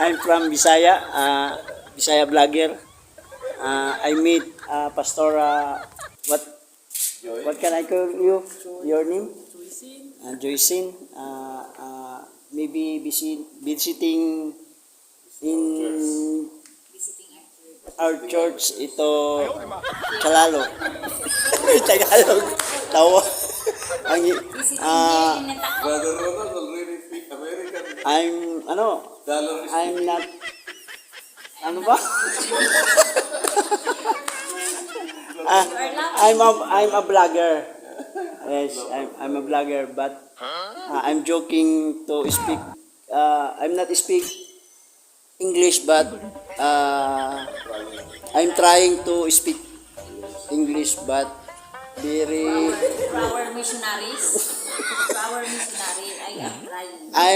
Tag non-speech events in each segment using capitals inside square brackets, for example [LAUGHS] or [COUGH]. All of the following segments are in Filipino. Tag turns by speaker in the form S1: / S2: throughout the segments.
S1: I'm from Bisaya, uh, Bisaya vlogger. Uh, I meet uh, Pastora, what what can I call you? Your name? Uh, Joycine. Uh, uh, maybe visit, visiting in our church ito Kalalo. [LAUGHS] Tagalog. Tawa. Ang ah I'm ano I'm not ano ba? [LAUGHS] ah, I'm a I'm a vlogger. Yes, I'm I'm a vlogger but uh, I'm joking to speak uh, I'm not speak English but uh, I'm trying to speak English but very
S2: Flower missionaries. Flower missionary. I am trying.
S1: I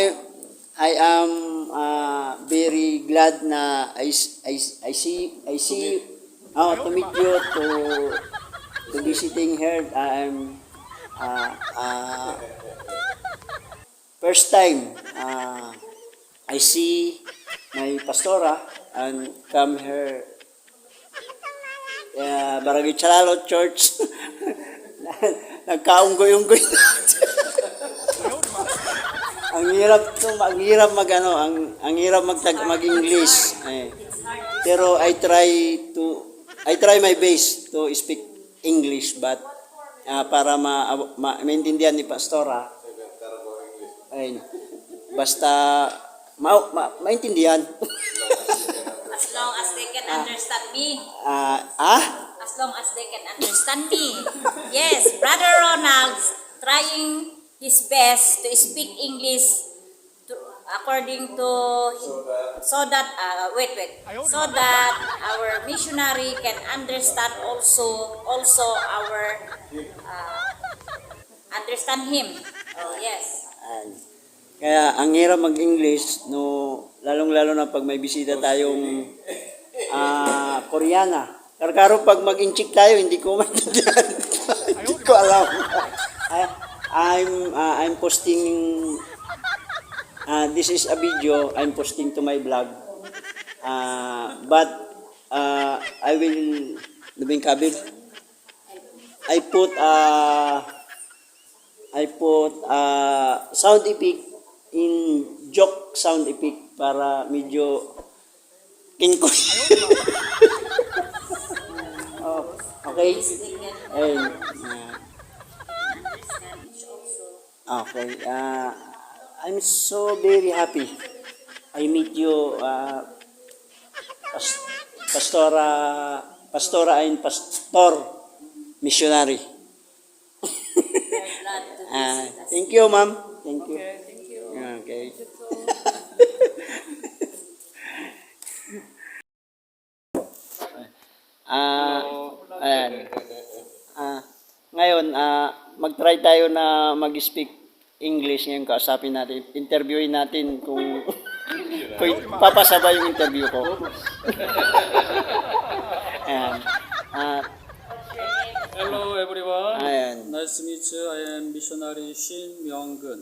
S1: I am uh, very glad na I, I, I see I see oh, to meet you to to visiting here I'm uh, uh, first time uh, I see my pastora and come here uh, Barangay Chalalo Church. [LAUGHS] Nagkaunggoy-unggoy. na ang hirap to, ang hirap mag ano, ang ang hirap mag mag-English. Eh. Pero I try to I try my best to speak English but ah, para ma, ma maintindihan ni pastora. Ay, basta ma, ma, maintindihan.
S2: As long as they can understand me.
S1: Ah, ah?
S2: As long as they can understand me. Yes, Brother Ronald's trying his best to speak English to, according to so that uh, wait wait so that our missionary can understand also also our uh, understand him. Oh yes.
S1: Ayan. Kaya ang hirap mag-English no lalong-lalo na pag may bisita tayong ah Koreana. Karkaro pag mag-inchik tayo hindi ko maintindihan. [LAUGHS] hindi ko alam. I'm ah, I'm posting ah this is a video I'm posting to my blog. Ah but ah I will Lubing Kabil. I put ah I put uh, sound effect in joke sound effect para medyo kinkoy. [LAUGHS] oh, okay. And, uh, okay. Uh, I'm so very happy. I meet you, uh, pas- Pastora, Pastora and Pastor Missionary.
S2: Us. [LAUGHS]
S1: thank you, ma'am. Thank you.
S3: Okay, thank you.
S1: Okay. Ah, [LAUGHS] ayan. Ah, ngayon, ah, mag-try tayo na mag-speak English ngayon kausapin natin, interviewin natin kung [LAUGHS] kung papasaba yung interview ko. [LAUGHS] Ayan. At,
S3: Hello everyone.
S1: Ayan.
S3: Nice to meet you. I am missionary Shin Myung-gun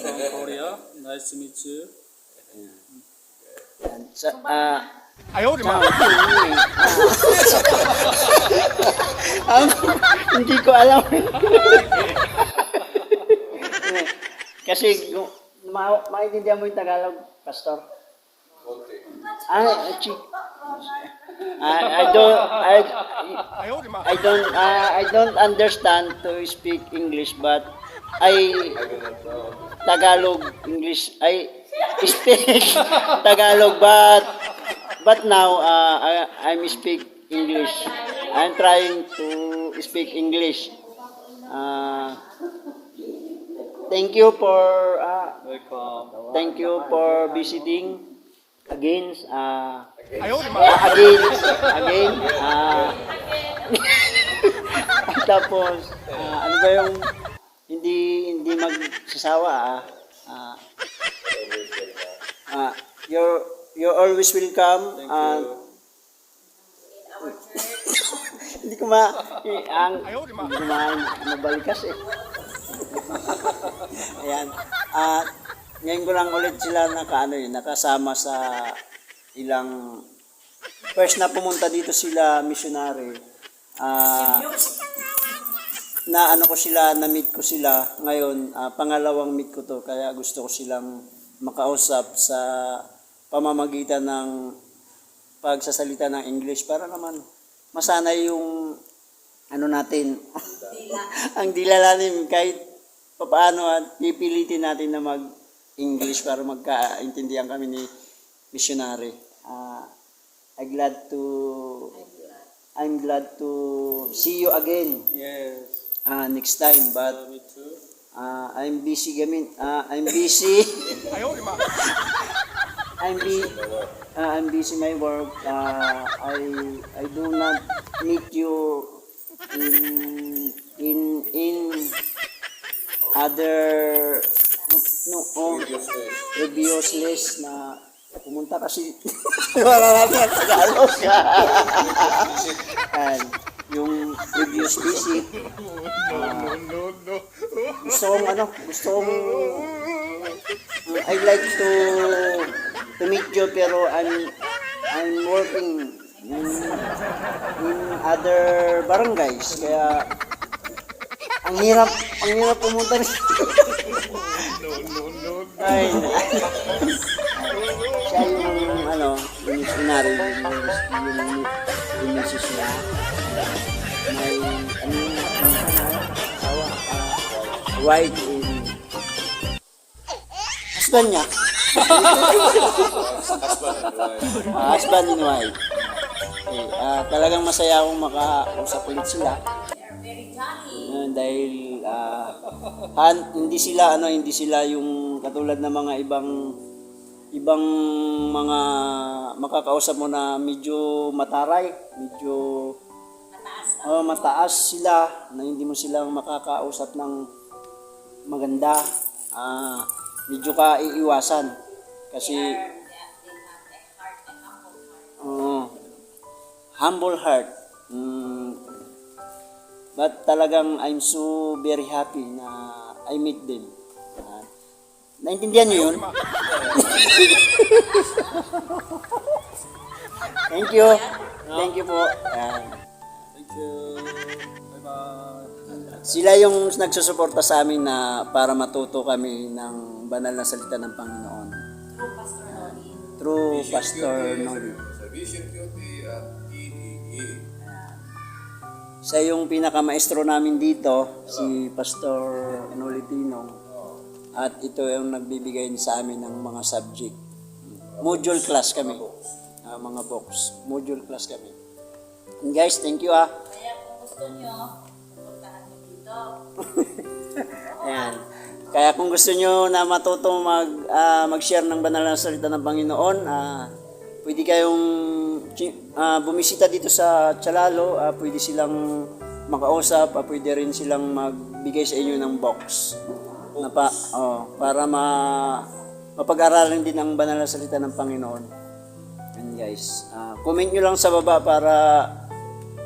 S3: from [LAUGHS] Korea. Nice to meet you.
S1: Ayan. Sa, ah,
S4: Ayaw rin mga.
S1: ang- hindi ko alam. Kasi kung ma maintindihan mo yung Tagalog, Pastor. Konti. Ah, chi. I, I don't I, I don't uh, I don't understand to speak English but I Tagalog English I speak [LAUGHS] Tagalog but but now uh, I, I'm speak English I'm trying to speak English uh, thank you for uh,
S3: Welcome.
S1: thank you for visiting again uh, uh, again again uh, [LAUGHS] tapos uh, ano ba yung hindi hindi magsasawa ah? Uh, uh, you're you're always welcome Thank uh, you. [LAUGHS] hindi ko ma ang hindi ko ma nabalikas eh ayan ah ngayon ko lang ulit sila naka, ano, yun, nakasama sa ilang first na pumunta dito sila missionary. Ah, na ano ko sila, na meet ko sila. Ngayon, ah, pangalawang meet ko to. Kaya gusto ko silang makausap sa pamamagitan ng pagsasalita ng English para naman masanay yung ano natin, [LAUGHS] ang dilalanim kahit paano at pipilitin natin na mag-English para magkaintindihan kami ni missionary. Ah, uh, I glad to I'm glad to see you again.
S3: Yes.
S1: Uh, next time, but uh, I'm busy gamin. Uh, I'm busy. [LAUGHS] [LAUGHS] I'm be uh, I'm busy my work. Uh, I I do not meet you in in in other no, no oh, previous list na pumunta kasi [LAUGHS] wala natin ang Tagalog [LAUGHS] and yung previous visit
S4: No no
S1: no！gusto kong ano gusto kong I like to to meet you pero I'm I'm working in in other barangays kaya ang hirap ang hirap pumunta rin.
S4: No no
S1: no！Ay, siya yung ano, yung missionary, yung, yung, yung, misis niya. May, ano yung, ano, asawa, ah, white in, husband niya. [LAUGHS] Ah, husband and wife. Okay, ah, talagang masaya akong makausap ulit sila. Ayun, dahil ah, han- hindi sila ano hindi sila yung katulad ng mga ibang ibang mga makakausap mo na medyo mataray, medyo
S2: Mataas.
S1: oh, mataas sila na hindi mo silang makakausap ng maganda. Ah, medyo ka iiwasan kasi. Oo. humble heart. Mm, but talagang I'm so very happy na I meet them. Ah, naintindihan niyo yun? [LAUGHS] Thank you. Thank you po. Ayan.
S3: Thank you. Bye-bye.
S1: Sila yung nagsusuporta sa amin na para matuto kami ng banal na salita ng Panginoon.
S2: True Pastor Loli.
S1: Through Pastor Noli.
S5: Sa Vision Beauty at EEE.
S1: Siya yung pinakamaestro namin dito, si Pastor Nolitino. At ito yung nagbibigay sa amin ng mga subject. Module class kami. Ah, mga books. Module class kami. And guys, thank you ah.
S2: Kaya kung gusto nyo, puntahan nyo dito. [LAUGHS]
S1: Ayan. Kaya kung gusto nyo na matuto mag, ah, mag-share ng banal na salita ng Panginoon, ah, pwede kayong ah, bumisita dito sa Chalalo, ah, pwede silang makausap, ah, pwede rin silang magbigay sa inyo ng box. Na pa, oh, para ma, mapag-aralan din ang banal na salita ng Panginoon. And guys, ah, comment nyo lang sa baba para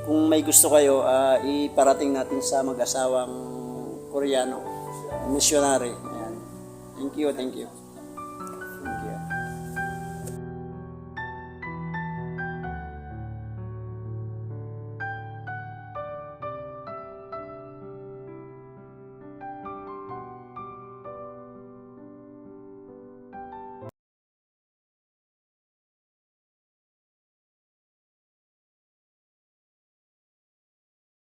S1: kung may gusto kayo, ah, iparating natin sa mag-asawang Koreano, missionary. Ayan. Thank you. Thank you.